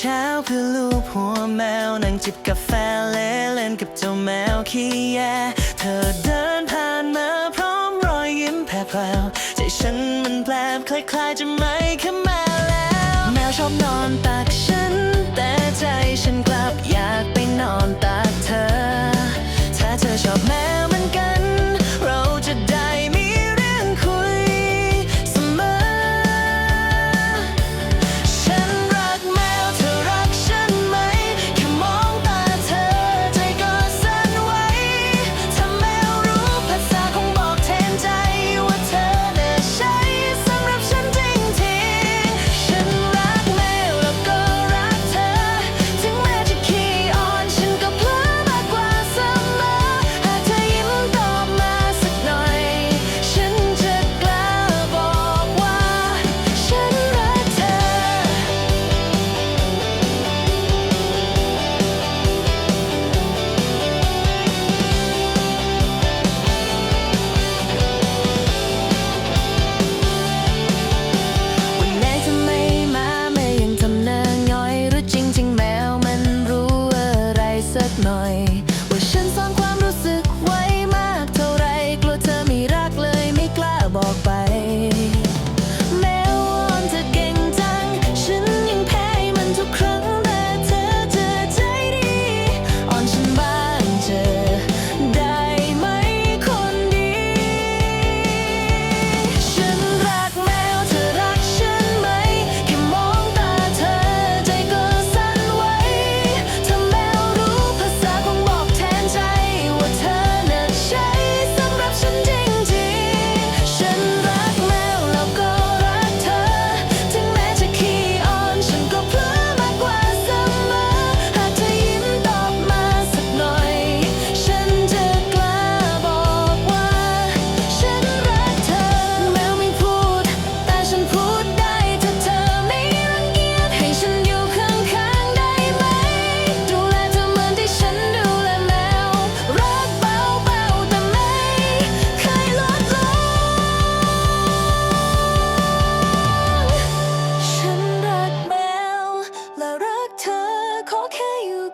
เช้าเพื่อลูบหัวแมวนั่งจิบกาแฟเล่เล่นกับเจ้าแมวขี้แยเธอเดินผ่านมาพร้อมรอยยิ้มแผ่วใจฉันมันแปลบคล้ายๆจะไม่ขึ้นมาแล้ว แมวชอบนอนตักฉัน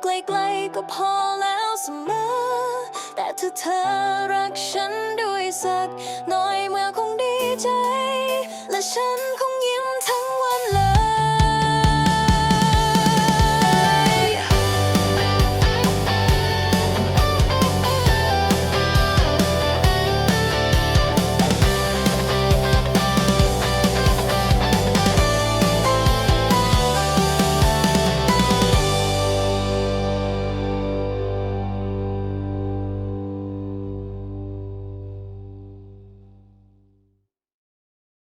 ไกลๆก็พอแล้วเสมอ แต่ถ้าเธอรักฉันด้วยสัก น้อยเมื่อคงดีใจ และฉัน